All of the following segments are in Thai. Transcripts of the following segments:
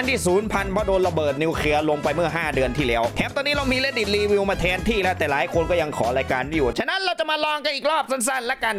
านที่ศูนย์พันเพราะโดนระเบิดนิวเคลียร์ลงไปเมื่อ 5 เดือนที่แล้วแถมตอนนี้เรามีเลดิตรีวิวมาแทนที่แล้วแต่หลายคนก็ยังขอรายการอยู่ ฉะนั้นเราจะมาลองกันอีกรอบสั้นๆละกัน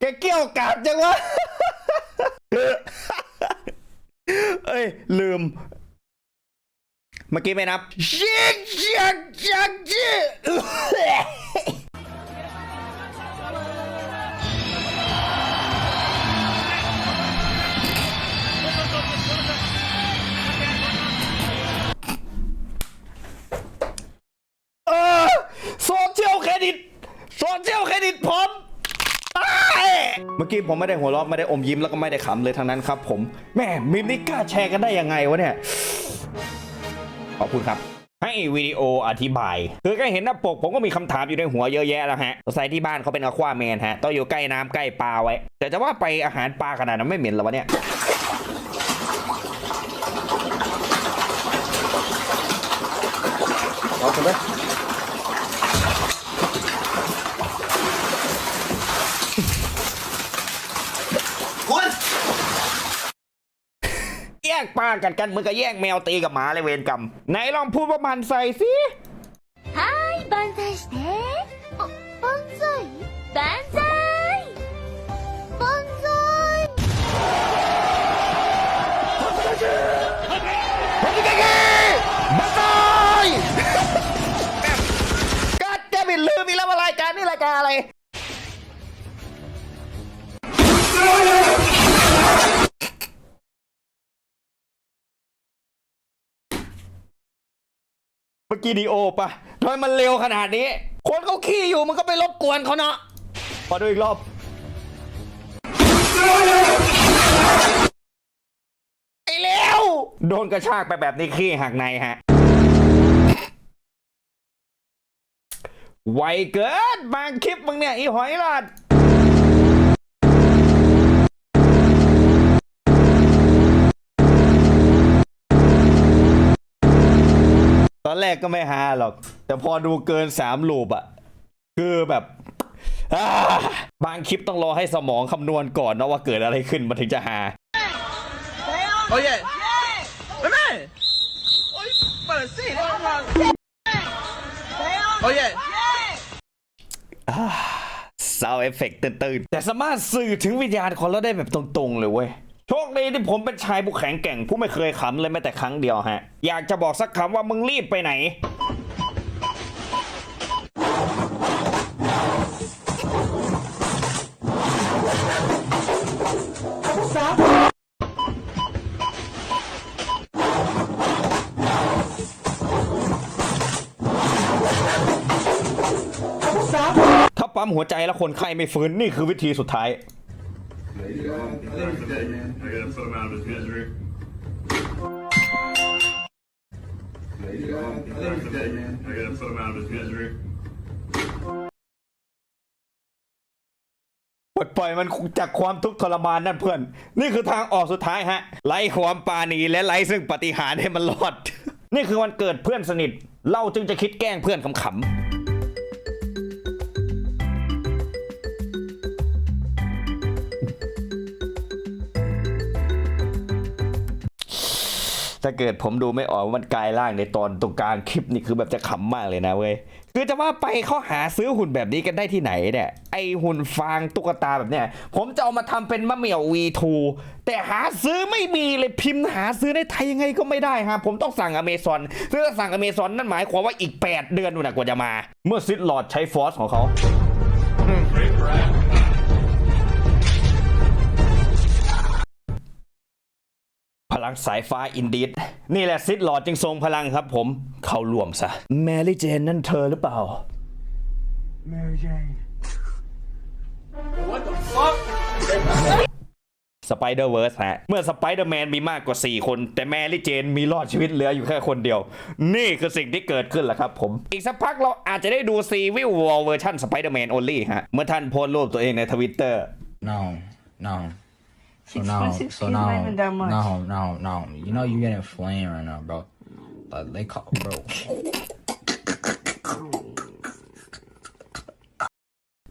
แกเกี่ยวกับจังวะ เมื่อกี้ไม่นับชิกชักชักชิเออโซเชียลเครดิตโซเชียลเครดิตผมตายเมื่อกี้ผมไม่ได้หัวเราะไม่ได้อมยิ้มแล้วก็ไม่ได้ขำเลยทั้งนั้นครับผมแม่มิมนี่กล้าแชร์กันได้ยังไงวะเนี่ย ขอบคุณครับ ให้วิดีโออธิบาย คือก็เห็นหน้าปกผมก็มีคำถามอยู่ในหัวเยอะแยะแล้วฮะสงสัยที่บ้านเขาเป็นอควาแมนฮะ ต้องอยู่ใกล้น้ำใกล้ปลาไว้ แต่จะว่าไปอาหารปลาขนาดนั้นไม่เหม็นหรอวะเนี่ยเอาไปเลยคุณแย่ งปลากัดกันเหมือนกับแย่งแมวตีกับหมาเลยเวรกรรม ไหนลองพูดว่ามันใส่สิ はい、万歳して。あ、万歳万歳万歳 มันจะไงมาตายกัดจะบินลืมอีกแล้วว่ารายการนี่รายการอะไร เมื่อกี้ดีโอปะทำไมมันเร็วขนาดนี้ คนเขาขี้อยู่มันก็ไปรบกวนเขาเนาะมาดูอีกรอบ ไอ้เร็ว โดนกระชากไปแบบนี้ขี้หักในฮะ ไวเกินบางคลิปมึงเนี่ย อีหอยหลอด อนแรกก็ไม่ฮาหรอก แต่พอดูเกินสามลูปอะคือแบบอ่าบางคลิปต้องรอให้สมองคำนวณก่อนนะว่าเกิดอะไรขึ้นมันถึงจะฮา Oye, ven. Oye, para sí, Oye, ซาวเอฟเฟกต์ตื่นๆแต่สามารถสื่อถึงวิญญาณคนเราได้แบบตรงๆเลยเว้ย โชคดีที่ผมเป็นชายผู้แข็งแกร่งผู้ไม่เคยขำเลยแม้แต่ครั้งเดียวฮะ อยากจะบอกสักคำว่ามึงรีบไปไหน ถ้าปั๊มหัวใจแล้วคนไข้ไม่ฟื้นนี่คือวิธีสุดท้าย I gotta put him out of his misery. I gotta put him out of his misery. ปลดปล่อยมันจากความทุกข์ทรมานนั่นเพื่อน นี่คือทางออกสุดท้ายฮะ ไล่ความปาณีและไล่ซึ่งปฏิหารให้มันรอด นี่คือวันเกิดเพื่อนสนิท เราจึงจะคิดแกล้งเพื่อนขำๆ ถ้าเกิดผมดูไม่ออกว่ามันกลายร่างในตอนตรงกลางคลิปนี่คือแบบจะขำมากเลยนะเว้ยคือจะว่าไปเขาหาซื้อหุ่นแบบนี้กันได้ที่ไหนเนี่ยไอหุ่นฟางตุ๊กตาแบบเนี้ยผมจะเอามาทำเป็นมะเหมี่ยว V2 แต่หาซื้อไม่มีเลยพิมพ์หาซื้อในไทยยังไงก็ไม่ได้ฮะผมต้องสั่งอเมซอนซึ่งถ้าสั่งอเมซอนนั่นหมายความว่าอีก 8 เดือนนู่นนะกว่าจะมา เมื่อซิดหลอดใช้ฟอสของเขา พลังสายฟ้าอินดีดนี่แหละซิดลอร์ดจึงทรงพลังครับผม เข้ารวมซะ แมรี่เจนนั่นเธอหรือเปล่า what the fuck? สไปเดอร์เวิร์สฮะ เมื่อสไปเดอร์แมนมีมากกว่า 4 คน แต่แมรี่เจนมีรอดชีวิตเหลืออยู่แค่คนเดียว นี่คือสิ่งที่เกิดขึ้นแหละครับผม อีกสักพักเราอาจจะได้ดูซีวิลวอลเวอร์ชันสไปเดอร์แมนโอลี่ฮะ เมื่อท่านโพสต์รูปตัวเองในทวิตเตอร์ No, no. So now, so now, no, no, no. You know you getting flame right now, bro. Like they call, bro.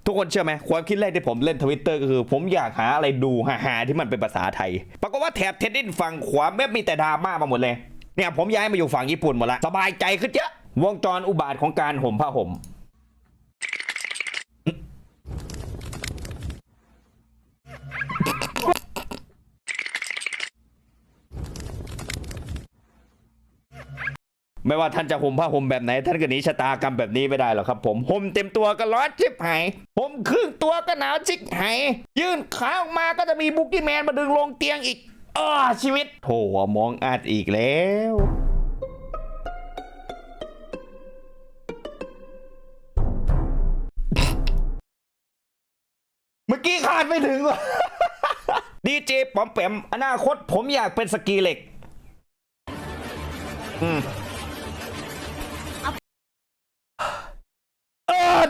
ทุกคนเชื่อไหมความคิดแรกที่ผมเล่นทวิตเตอร์ก็คือ ผมอยากหาอะไรดูหาๆที่มันเป็นภาษาไทย ปรากฏว่าแถบเทนนิสฝั่งขวาแม่มีแต่ดราม่ามาหมดเลย เนี่ยผมย้ายมาอยู่ฝั่งญี่ปุ่นหมดละสบายใจขึ้นเยอะวงจรอุบาทของการห่มผ้าห่ม ไม่ว่าท่านจะห่มผ้าห่มแบบไหน ท่านก็หนีชะตากรรมแบบนี้ไม่ได้หรอกครับผมห่มเต็มตัวก็ร้อนชิบหายห่มครึ่งตัวก็หนาวชิบหายยื่นขาออกมาก็จะมีบุกกี้แมนมาดึงลงเตียงอีกอ้อชีวิตโถมองอาจอีกแล้วเมื่อกี้คาดไม่ถึงว่ะดีเจปอมแปมอนาคตผมอยากเป็นสกีเหล็ก อืม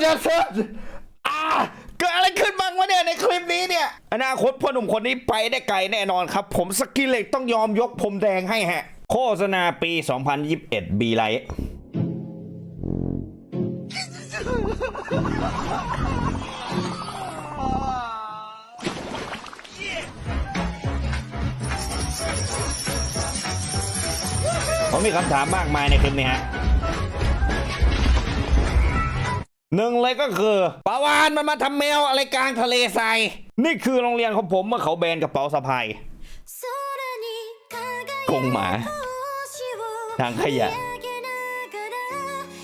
เออเดี๋ยวเสร็จอ่าเกิดอะไรขึ้นบ้างวะเนี่ยในคลิปนี้เนี่ย อนาคตพ่อหนุ่มคนนี้ไปได้ไกลแน่นอนครับ ผมสกิลเล็กต้องยอมยกผมแดงให้ฮะ โฆษณาปี 2021 บีไลท์ผมมีคำถามมากมายในคลิปนี้ฮะ หนึ่งเลยก็คือปาวานมันมาทำแมวอะไรกลางทะเลทรายนี่คือโรงเรียนของผมเมื่อเขาแบนกระเป๋าสะพายกงหมาทางขยะ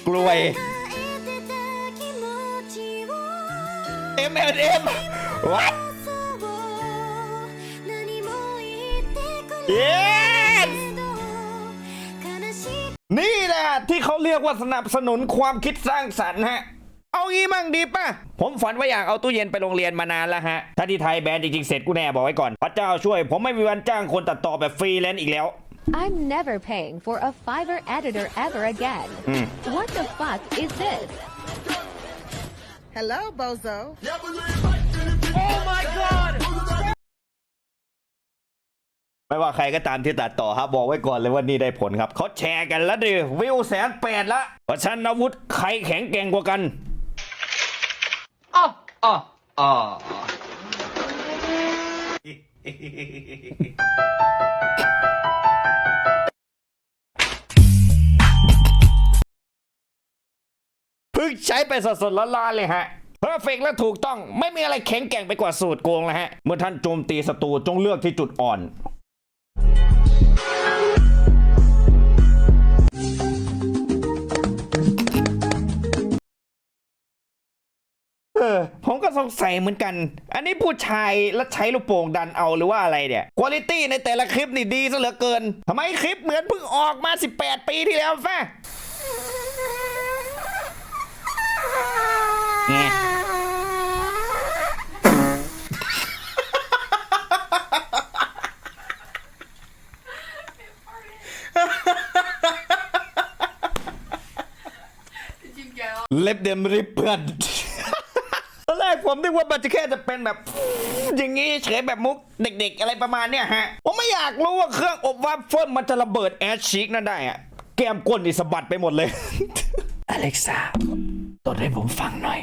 กล้วย MLM What Yes นี่แหละที่เขาเรียกว่าสนับสนุนความคิดสร้างสรรค์ฮะ เอางี้มั่งดีป่ะ ผมฝันว่าอยากเอาตู้เย็นไปโรงเรียนมานานแล้วฮะ ถ้าที่ไทยแบนจริงๆ เสร็จกูแน่บอกไว้ก่อน พระเจ้าช่วย ผมไม่มีวันจ้างคนตัดต่อแบบฟรีแลนซ์อีกแล้ว I'm never paying for a Fiverr editor ever again. What the fuck is this? Hello, Bozo. ไม่ว่าใครก็ตามที่ตัดต่อครับบอกไว้ก่อนเลยว่านี่ได้ผลครับเขาแชร์กันแล้วดิวิวแสนแปดละเพราะฉะนันอาวุธใครแข็งแกร่งกว่ากัน Oh, oh, oh. เพิ่งใช้ไปสดๆร้อนๆเลยฮะเพอร์เฟกและถูกต้องไม่มีอะไรแข็งแกร่งไปกว่าสูตรโกงแล้วฮะ เมื่อท่านโจมตีศัตรูจงเลือกที่จุดอ่อน ออผมก็สงสัยเหมือนกัน อันนี้ผู้ชายแล้วใช้ลูกโป่งดันเอาหรือว่าอะไรเนี่ยคุณภาพในแต่ละคลิปนี่ดีซะเหลือเกินทำไมคลิปเหมือนเพิ่งออกมา 18 ปีที่แล้วฟะไงเล็บเดมริบเพื่อนตอนแรก ผมนึกว่ามันจะแค่จะเป็นแบบ อย่างงี้เฉยแบบมุกเด็กๆ อะไรประมาณเนี้ยฮะ ผมไม่อยากรู้ว่าเครื่องอบวัฟเฟิลมันจะระเบิดแอชชีกนั่นได้อะแก้มก้นนี่สะบัดไปหมดเลย อเล็กซ่าตดให้ผมฟังหน่อย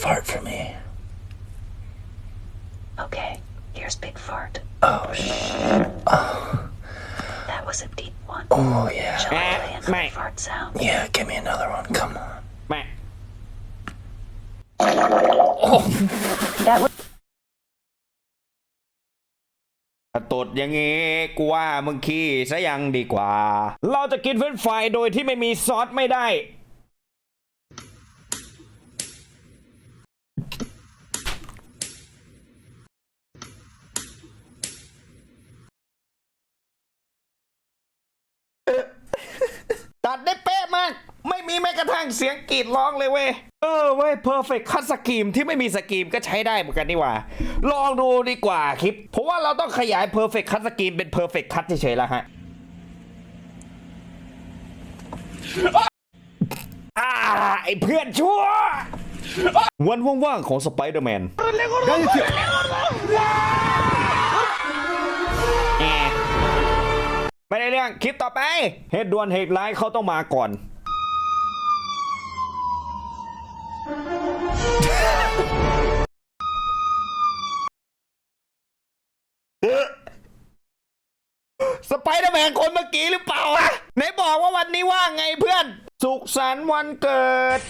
Fart for me. Okay, here's Big Fart. Oh shit. That was a deep one. Oh yeah. Shall I Eh, play another mate. fart sound? Yeah, give me another one. Come on. แม่ถ้า ตดอย่างงี้กูว่ามึงขี้ซะยังดีกว่า เราจะกินเฟรนช์ฟรายโดยที่ไม่มีซอสไม่ได้ ตัดได้เป๊ะมาก ไม่มีแม้กระทั่งเสียงกรีดร้องเลยเว้ย เออเว้ยเพอร์เฟกต์คัสกีมที่ไม่มีสกีมก็ใช้ได้เหมือนกันนี่หว่า ลองดูดีกว่าคลิป เพราะว่าเราต้องขยายเพอร์เฟกต์คัสกีมเป็นเพอร์เฟกต์คัสเฉยๆแล้วฮะไอ้เพื่อนชั่ว วันว่างๆของสไปเดอร์แมนได้เสียไม่ได้เรื่องคลิปต่อไป เฮดดวนเหตุร้ายเขาต้องมาก่อน ไปเดอร์แมนคนเมื่อกี้หรือเปล่าวะไหนบอกว่าวันนี้ว่างไงเพื่อน สุขสันต์วันเกิด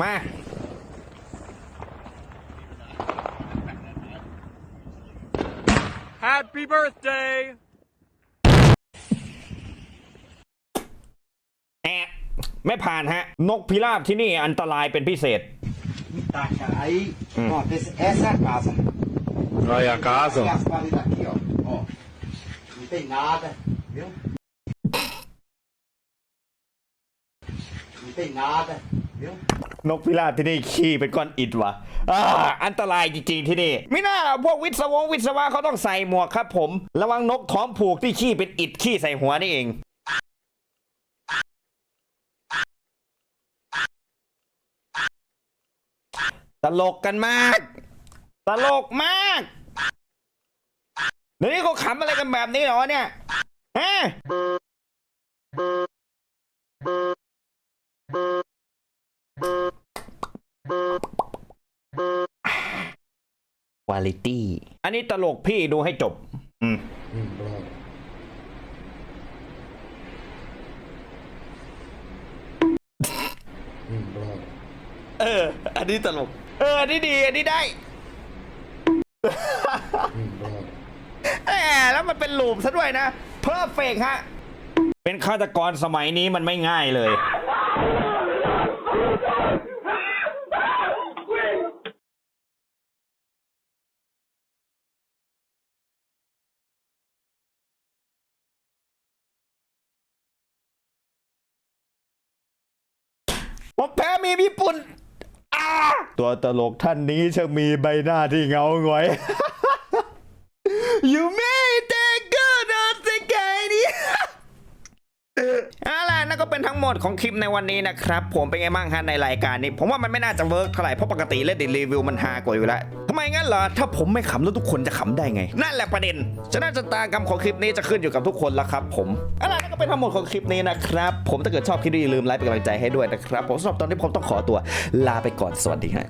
มา Happy birthday แอะไม่ผ่านฮะ นกพิราบที่นี่อันตรายเป็นพิเศษ Taca, aí, ó, esse- essa é a casa. Olha a casa. E as paredes aqui, ó. ó. Não tem nada, viu? Não tem nada, viu? นกพิราบที่นี่ขี้เป็นก้อนอิฐวะอ่าอันตรายจริงๆที่นี่ ไม่น่าพวกวิศวงวิศวะเขาต้องใส่หมวกครับผม ระวังนกท้องผูกที่ขี้เป็นอิฐขี้ใส่หัวนี่เอง ตลกกันมาก ตลกมาก เดี๋ยวนี้เขาขำอะไรกันแบบนี้เหรอเนี่ยฮะวาลิตี้อันนี้ตลกพี่ดูให้จบ อืมเออ อันนี้ตลก เออ อันนี้ดี อันนี้ได้ แหมแล้วมันเป็นลูปซะด้วยนะ เพอร์เฟกฮะ เป็นฆาตกรสมัยนี้มันไม่ง่ายเลย ผมแพ้มีญี่ปุ่นอ่าตัวตลกท่านนี้ช่างมีใบหน้าที่เงาหงอย อยู่ไม่แต่ก็โดนสกายนี่เอาล่ะนั่นก็เป็นทั้งหมดของคลิปในวันนี้นะครับ ผมเป็นไงบ้างฮะในรายการนี้ ผมว่ามันไม่น่าจะเวิร์กเท่าไหร่เพราะปกติเล่นดิรีวิวมันฮากว่าอยู่แล้วทำไมงั้นเหรอ ถ้าผมไม่ขำแล้วทุกคนจะขำได้ไง นั่นแหละประเด็นฉะนั้นชะตากรรมของคลิปนี้จะขึ้นอยู่กับทุกคนแล้วครับ ผมเอาล่ะนั่นก็เป็นทั้งหมดของคลิปนี้นะครับ ผมถ้าเกิดชอบคลิปนี้อย่าลืมไลค์เป็นกำลังใจให้ด้วยนะครับ ผมสำหรับตอนนี้ผมต้องขอตัวลาไปก่อนสวัสดีฮะ